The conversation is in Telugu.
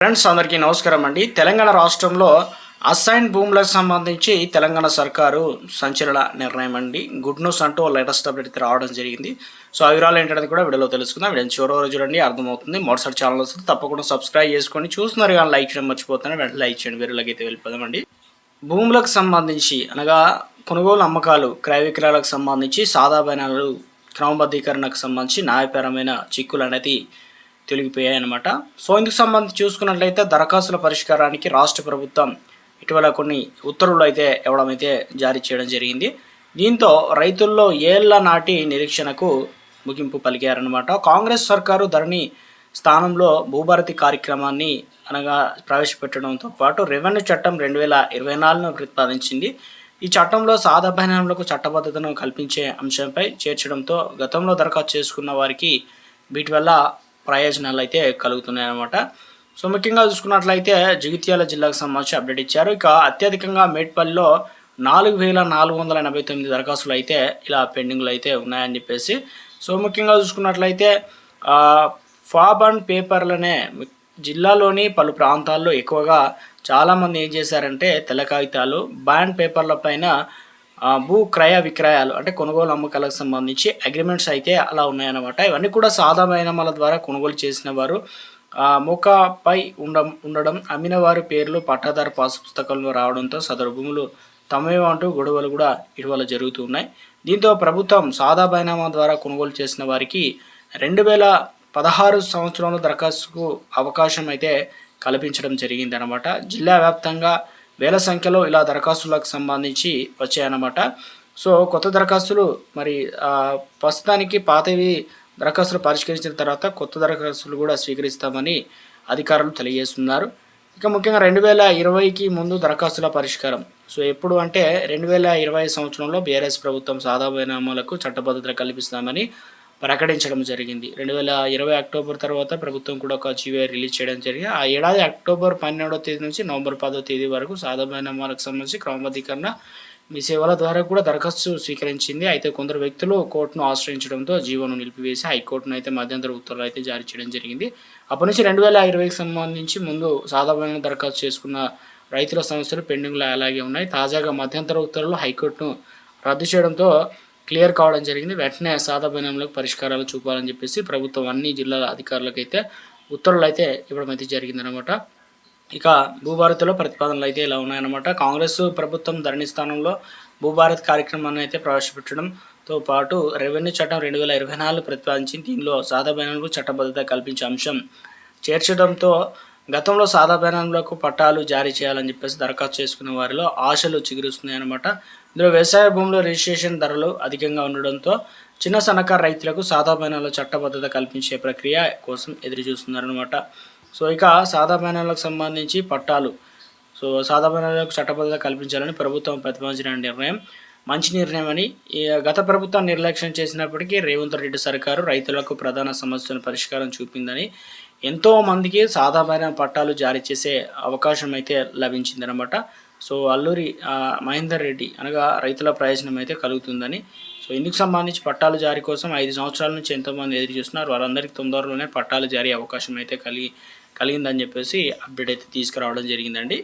ఫ్రెండ్స్ అందరికీ నమస్కారం అండి. తెలంగాణ రాష్ట్రంలో అసైన్ భూములకు సంబంధించి తెలంగాణ సర్కారు సంచలన నిర్ణయం అండి. గుడ్ న్యూస్ అంటూ లేటెస్ట్ అప్డేట్ అయితే రావడం జరిగింది. సో ఆ వివరాలు ఏంటనేది కూడా వీడియోలో తెలుసుకుందాం. వీడియో చివరి వరకు చూడండి అర్థమవుతుంది. మొదటిసారి ఛానల్ వస్తుంది తప్పకుండా సబ్స్క్రైబ్ చేసుకొని చూస్తున్నారు కానీ లైక్ చేయడం మర్చిపోతాను వెంటనే లైక్ చేయండి. వీరులకి అయితే వెళ్ళిపోదామండి భూములకు సంబంధించి అనగా కొనుగోలు అమ్మకాలు క్రయ విక్రయాలకు సంబంధించి సాదా బైనాలు క్రమబద్ధీకరణకు సంబంధించి న్యాయపరమైన చిక్కులు అనేది తొలగిపోయాయన్నమాట. సో ఇందుకు సంబంధించి చూసుకున్నట్లయితే దరఖాస్తుల పరిష్కారానికి రాష్ట్ర ప్రభుత్వం ఇటీవల కొన్ని ఉత్తర్వులు అయితే ఇవ్వడం అయితే జారీ చేయడం జరిగింది. దీంతో రైతుల్లో ఏళ్ళ నాటి నిరీక్షణకు ముగింపు పలికారనమాట కాంగ్రెస్ సర్కారు ధరణి స్థానంలో భూభారతి కార్యక్రమాన్ని అనగా ప్రవేశపెట్టడంతో పాటు రెవెన్యూ చట్టం రెండు వేల ఇరవై నాలుగును ప్రతిపాదించింది. ఈ చట్టంలో సాధారణలకు చట్టబద్ధతను కల్పించే అంశంపై చేర్చడంతో గతంలో దరఖాస్తు చేసుకున్న వారికి వీటి వల్ల ప్రయోజనాలు అయితే కలుగుతున్నాయి అన్నమాట సో ముఖ్యంగా చూసుకున్నట్లయితే జగిత్యాల జిల్లాకు సంబంధించి అప్డేట్ ఇచ్చారు. ఇక అత్యధికంగా మేడ్పల్లిలో నాలుగు వేల నాలుగు వందల ఎనభై తొమ్మిది దరఖాస్తులు అయితే ఇలా పెండింగ్లు అయితే ఉన్నాయని చెప్పేసి సో ముఖ్యంగా చూసుకున్నట్లయితే ఫాబ్ అండ్ పేపర్లనే జిల్లాలోని పలు ప్రాంతాల్లో ఎక్కువగా చాలామంది ఏం చేశారంటే తెల్ల కాగితాలు బ్యాండ్ పేపర్ల పైన భూ క్రయ విక్రయాలు అంటే కొనుగోలు అమ్మకాలకు సంబంధించి అగ్రిమెంట్స్ అయితే అలా ఉన్నాయన్నమాట. ఇవన్నీ కూడా సాధారణల ద్వారా కొనుగోలు చేసిన వారు మోకాపై ఉండ ఉండడం అమ్మిన వారి పేర్లు పట్టాదారు పాస్ పుస్తకంలో రావడంతో సదరు భూములు తమవే అంటూ గొడవలు కూడా ఇటీవల జరుగుతున్నాయి దీంతో ప్రభుత్వం సాదా బైనామా ద్వారా కొనుగోలు చేసిన వారికి రెండు వేల పదహారు సంవత్సరంలో దరఖాస్తుకు అవకాశం అయితే కల్పించడం జరిగింది అనమాట జిల్లా వ్యాప్తంగా వేల సంఖ్యలో ఇలా దరఖాస్తులకు సంబంధించి వచ్చాయన్నమాట. సో కొత్త దరఖాస్తులు మరి ప్రస్తుతానికి పాతవి దరఖాస్తులు పరిష్కరించిన తర్వాత కొత్త దరఖాస్తులు కూడా స్వీకరిస్తామని అధికారులు తెలియజేస్తున్నారు. ఇక ముఖ్యంగా రెండు వేల ఇరవైకి ముందు దరఖాస్తుల పరిష్కారం. సో ఎప్పుడు అంటే రెండు వేల ఇరవై సంవత్సరంలో బీఆర్ఎస్ ప్రభుత్వం సాధారణ పరిణామాలకు చట్టబద్ధత కల్పిస్తామని ప్రకటించడం జరిగింది. రెండు వేల ఇరవై అక్టోబర్ తర్వాత ప్రభుత్వం కూడా ఒక జీవో రిలీజ్ చేయడం జరిగింది. ఆ ఏడాది అక్టోబర్ పన్నెండవ తేదీ నుంచి నవంబర్ పదో తేదీ వరకు సాధమైన వాళ్ళకి సంబంధించి క్రమబద్ధీకరణ మీ సేవల ద్వారా కూడా దరఖాస్తు స్వీకరించింది. అయితే కొందరు వ్యక్తులు కోర్టును ఆశ్రయించడంతో జీవోను నిలిపివేసి హైకోర్టును అయితే మధ్యంతర ఉత్తర్వులు అయితే జారీ చేయడం జరిగింది. అప్పటి నుంచి రెండు వేల ఇరవైకి సంబంధించి ముందు సాధారణ దరఖాస్తు చేసుకున్న రైతుల సమస్యలు పెండింగ్లో అలాగే ఉన్నాయి. తాజాగా మధ్యంతర ఉత్తర్వులు హైకోర్టును రద్దు చేయడంతో క్లియర్ కావడం జరిగింది. వెంటనే సాదా పరిష్కారాలు చూపాలని చెప్పేసి ప్రభుత్వం అన్ని జిల్లాల అధికారులకు అయితే ఉత్తర్వులు అయితే ఇవ్వడం అయితే జరిగిందనమాట. ఇక భూభారత్లో ప్రతిపాదనలు అయితే ఇలా ఉన్నాయన్నమాట. కాంగ్రెస్ ప్రభుత్వం ధరణి స్థానంలో భూభారత్ కార్యక్రమాన్ని అయితే ప్రవేశపెట్టడంతో పాటు రెవెన్యూ చట్టం రెండు వేల ఇరవై నాలుగు ప్రతిపాదించి దీనిలో సాదా చట్టబద్ధత కల్పించే అంశం చేర్చడంతో గతంలో సాదా బైనాలకు పట్టాలు జారీ చేయాలని చెప్పేసి దరఖాస్తు చేసుకున్న వారిలో ఆశలు చిగురుస్తున్నాయి అనమాట ఇందులో వ్యవసాయ భూముల రిజిస్ట్రేషన్ ధరలు అధికంగా ఉండడంతో చిన్న సన్నకారు రైతులకు సాదా బైనాల చట్టబద్ధత కల్పించే ప్రక్రియ కోసం ఎదురు చూస్తున్నారనమాట సో ఇక సాదా బైనాలకు సంబంధించి పట్టాలు. సో సాదా బైనాలకు చట్టబద్ధత కల్పించాలని ప్రభుత్వం ప్రతిపాదించిన నిర్ణయం. మంచి నిర్ణయం అని ఈ గత ప్రభుత్వం నిర్లక్ష్యం చేసినప్పటికీ రేవంత్ రెడ్డి సర్కారు రైతులకు ప్రధాన సమస్యను పరిష్కారం చూపిందని ఎంతో మందికి సాధారణ పట్టాలు జారీ చేసే అవకాశం అయితే లభించిందనమాట సో అల్లూరి మహేందర్ రెడ్డి అనగా రైతుల ప్రయోజనం అయితే కలుగుతుందని సో ఇందుకు సంబంధించి పట్టాలు జారీ కోసం ఐదు సంవత్సరాల నుంచి ఎంతోమంది ఎదురు చూస్తున్నారు. వారందరికీ తొందరలోనే పట్టాలు జారీ అవకాశం అయితే కలిగి కలిగిందని చెప్పేసి అప్డేట్ అయితే తీసుకురావడం జరిగిందండి.